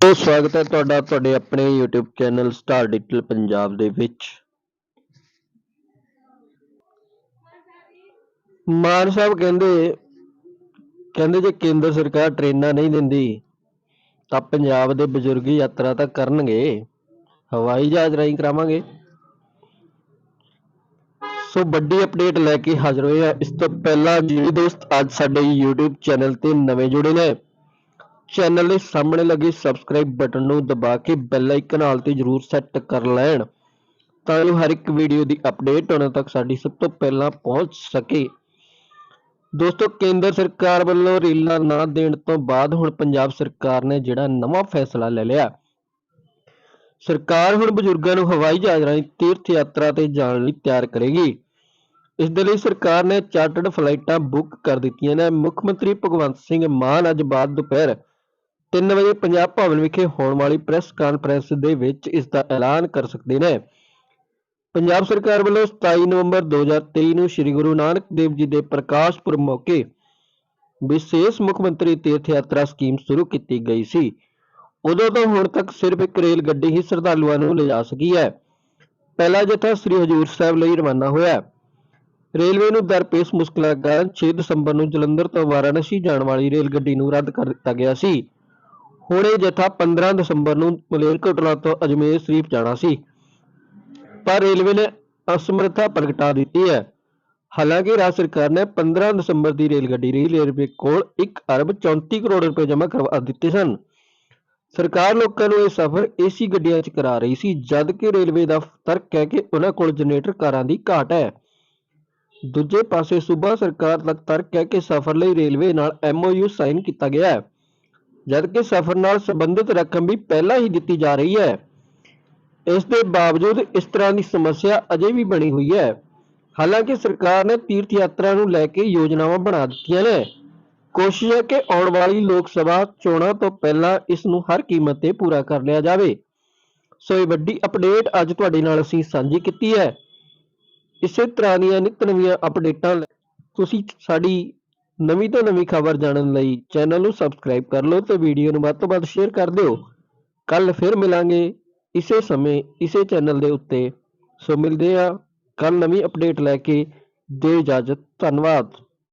ਸੋ ਸਵਾਗਤ ਹੈ ਤੁਹਾਡਾ, ਤੁਹਾਡੇ ਆਪਣੇ YouTube channel star digital Punjab ਦੇ ਵਿੱਚ। ਮਾਨ ਸਾਹਿਬ ਕਹਿੰਦੇ ਕਹਿੰਦੇ ਜੇ ਕੇਂਦਰ ਸਰਕਾਰ ਟ੍ਰੇਨਾਂ ਨਹੀਂ ਦਿੰਦੀ, ਤਾਂ ਪੰਜਾਬ ਦੇ ਬਜ਼ੁਰਗ ਯਾਤਰਾ ਤਾਂ ਕਰਨਗੇ। ਹਵਾਈ ਜਹਾਜ਼ ਰਾਹੀਂ ਕਰਾਵਾਂਗੇ। ਸੋ ਵੱਡੀ ਅਪਡੇਟ ਲੈ ਕੇ ਹਾਜ਼ਰ ਹੋਏ ਆ। ਇਸ ਤੋਂ ਪਹਿਲਾਂ ਜਿਹੜੇ ਦੋਸਤ, ਅੱਜ ਸਾਡੇ YouTube ਚੈਨਲ ਤੇ ਨਵੇਂ ਜੁੜੇ ਨੇ। ਚੈਨਲ ਦੇ ਸਾਹਮਣੇ ਲੱਗੇ ਸਬਸਕ੍ਰਾਈਬ ਬਟਨ ਨੂੰ ਦਬਾ ਕੇ ਬੈਲ ਆਈਕਨ ਨਾਲ ਤੇ ਜਰੂਰ ਸੈੱਟ ਕਰ ਲੈਣ ਤਾਂ ਜੋ ਹਰ ਇੱਕ ਵੀਡੀਓ ਦੀ ਅਪਡੇਟ ਉਹਨਾਂ ਤੱਕ ਸਾਡੀ ਸਭ ਤੋਂ ਪਹਿਲਾਂ ਪਹੁੰਚ ਸਕੇ। ਦੋਸਤੋ, ਕੇਂਦਰ ਸਰਕਾਰ ਵੱਲੋਂ ਰੇਲਾਂ ਨਾ ਦੇਣ ਤੋਂ ਬਾਅਦ ਹੁਣ ਪੰਜਾਬ ਸਰਕਾਰ ਨੇ ਜਿਹੜਾ ਨਵਾਂ ਫੈਸਲਾ ਲੈ ਲਿਆ। ਸਰਕਾਰ ਹੁਣ ਬਜ਼ੁਰਗਾਂ ਨੂੰ ਹਵਾਈ ਜਹਾਜ਼ ਰਾਹੀਂ ਤੀਰਥ ਯਾਤਰਾ ਤੇ ਜਾਣ ਲਈ ਤਿਆਰ ਕਰੇਗੀ। ਇਸ ਦੇ ਲਈ ਸਰਕਾਰ ਨੇ ਚਾਰਟਰਡ ਫਲਾਈਟਾਂ ਬੁੱਕ ਕਰ ਦਿੱਤੀਆਂ ਨੇ। ਮੁੱਖ ਮੰਤਰੀ ਭਗਵੰਤ ਸਿੰਘ ਮਾਨ ਅੱਜ ਬਾਅਦ ਦੁਪਹਿਰ 3 ਵਜੇ ਪੰਜਾਬ ਭਵਨ ਵਿਖੇ ਹੋਣ ਵਾਲੀ ਪ੍ਰੈਸ ਕਾਨਫਰੰਸ ਦੇ ਵਿੱਚ ਇਸ ਦਾ ਐਲਾਨ ਕਰ ਸਕਦੇ ਨੇ। ਪੰਜਾਬ ਸਰਕਾਰ ਵੱਲੋਂ 27 ਨਵੰਬਰ 2023 ਨੂੰ ਸ੍ਰੀ ਗੁਰੂ ਨਾਨਕ ਦੇਵ ਜੀ ਦੇ ਪ੍ਰਕਾਸ਼ ਪੁਰਬ ਮੌਕੇ ਵਿਸ਼ੇਸ਼ ਮੁੱਖ ਮੰਤਰੀ ਤੀਰਥ ਯਾਤਰਾ ਸਕੀਮ ਸ਼ੁਰੂ ਕੀਤੀ ਗਈ ਸੀ। ਉਦੋਂ ਤੋਂ ਹੁਣ ਤੱਕ ਸਿਰਫ ਇੱਕ ਰੇਲ ਗੱਡੀ ਹੀ ਸ਼ਰਧਾਲੂਆਂ ਨੂੰ ਲਿਜਾ ਸਕੀ ਹੈ। ਪਹਿਲਾ ਜਥਾ ਸ੍ਰੀ ਹਜੂਰ ਸਾਹਿਬ ਲਈ ਰਵਾਨਾ ਹੋਇਆ। ਰੇਲਵੇ ਨੂੰ ਦਰਪੇਸ਼ ਮੁਸ਼ਕਲਾਂ ਕਾਰਨ 6 ਦਸੰਬਰ ਨੂੰ ਜਲੰਧਰ ਤੋਂ ਵਾਰਾਣਸੀ ਜਾਣ ਵਾਲੀ ਰੇਲ ਗੱਡੀ ਨੂੰ ਰੱਦ ਕਰ ਦਿੱਤਾ ਗਿਆ ਸੀ। ਹੁਣ ਇਹ ਜਥਾ 15 ਦਸੰਬਰ ਨੂੰ ਮਲੇਰਕੋਟਲਾ ਤੋਂ ਅਜਮੇਰ ਸ਼ਰੀਫ ਜਾਣਾ ਸੀ। ਪਰ ਰੇਲਵੇ ਨੇ ਅਸਮਰੱਥਾ ਪ੍ਰਗਟਾ ਦਿੱਤੀ ਹੈ। ਹਾਲਾਂਕਿ ਰਾਜ ਸਰਕਾਰ ਨੇ 15 ਦਸੰਬਰ ਦੀ ਰੇਲ ਗੱਡੀ ਲਈ ਰੇਲਵੇ ਕੋਲ 1 ਅਰਬ 34 ਕਰੋੜ ਰੁਪਏ ਜਮ੍ਹਾਂ ਕਰਵਾ ਦਿੱਤੇ ਸਨ। ਸਰਕਾਰ ਲੋਕਾਂ ਨੂੰ ਇਹ ਸਫ਼ਰ ਏਸੀ ਗੱਡੀਆਂ 'ਚ ਕਰਾ ਰਹੀ ਸੀ, ਜਦ ਕਿ ਰੇਲਵੇ ਦਾ ਤਰਕ ਹੈ ਕਿ ਉਹਨਾਂ ਕੋਲ ਜਨਰੇਟਰ ਕਾਰਾਂ ਦੀ ਘਾਟ ਹੈ। ਦੂਜੇ ਪਾਸੇ ਸੂਬਾ ਸਰਕਾਰ ਦਾ ਤਰਕ ਹੈ ਕਿ ਸਫ਼ਰ ਲਈ ਰੇਲਵੇ ਨਾਲ ਐਮਓਯੂ ਸਾਈਨ ਕੀਤਾ ਗਿਆ ਹੈ। ਜਦਕਿ ਸਫ਼ਰ ਨਾਲ ਸੰਬੰਧਿਤ ਰਕਮ ਵੀ ਪਹਿਲਾਂ ਹੀ ਦਿੱਤੀ ਜਾ ਰਹੀ ਹੈ। ਇਸ ਦੇ ਬਾਵਜੂਦ ਇਸ ਤਰ੍ਹਾਂ ਦੀ ਸਮੱਸਿਆ ਅਜੇ ਵੀ ਬਣੀ ਹੋਈ ਹੈ। ਹਾਲਾਂਕਿ ਸਰਕਾਰ ਨੇ ਤੀਰਥ ਯਾਤਰਾ ਨੂੰ ਲੈ ਕੇ ਯੋਜਨਾਵਾਂ ਬਣਾ ਦਿੱਤੀਆਂ ਨੇ। ਕੋਸ਼ਿਸ਼ ਹੈ ਕਿ ਆਉਣ ਵਾਲੀ ਲੋਕ ਸਭਾ ਚੋਣਾਂ ਤੋਂ ਪਹਿਲਾਂ ਇਸ ਨੂੰ ਹਰ ਕੀਮਤ ਤੇ ਪੂਰਾ ਕਰ ਲਿਆ ਜਾਵੇ। ਸੋ ਇਹ ਵੱਡੀ ਅਪਡੇਟ ਅੱਜ ਤੁਹਾਡੇ ਨਾਲ ਅਸੀਂ ਸਾਂਝੀ ਕੀਤੀ ਹੈ। ਇਸੇ ਤਰ੍ਹਾਂ ਦੀਆਂ ਨਿਤ ਨਵੀਆਂ ਅਪਡੇਟਾਂ ਤੁਸੀਂ ਸਾਡੀ ਨਵੀਂ ਤੋਂ ਨਵੀਂ ਖਬਰ ਜਾਣਨ ਲਈ ਚੈਨਲ ਨੂੰ ਸਬਸਕ੍ਰਾਈਬ ਕਰ ਲਓ ਤੇ ਵੀਡੀਓ ਨੂੰ ਵੱਧ ਤੋਂ ਵੱਧ ਸ਼ੇਅਰ ਕਰ ਦਿਓ। ਕੱਲ ਫਿਰ ਮਿਲਾਂਗੇ ਇਸੇ ਸਮੇਂ, ਇਸੇ ਚੈਨਲ ਦੇ ਉੱਤੇ। ਸੋ ਮਿਲਦੇ ਆ ਕੱਲ ਨਵੀਂ ਅਪਡੇਟ ਲੈ ਕੇ। ਦੇ ਇਜਾਜ਼ਤ, ਧੰਨਵਾਦ।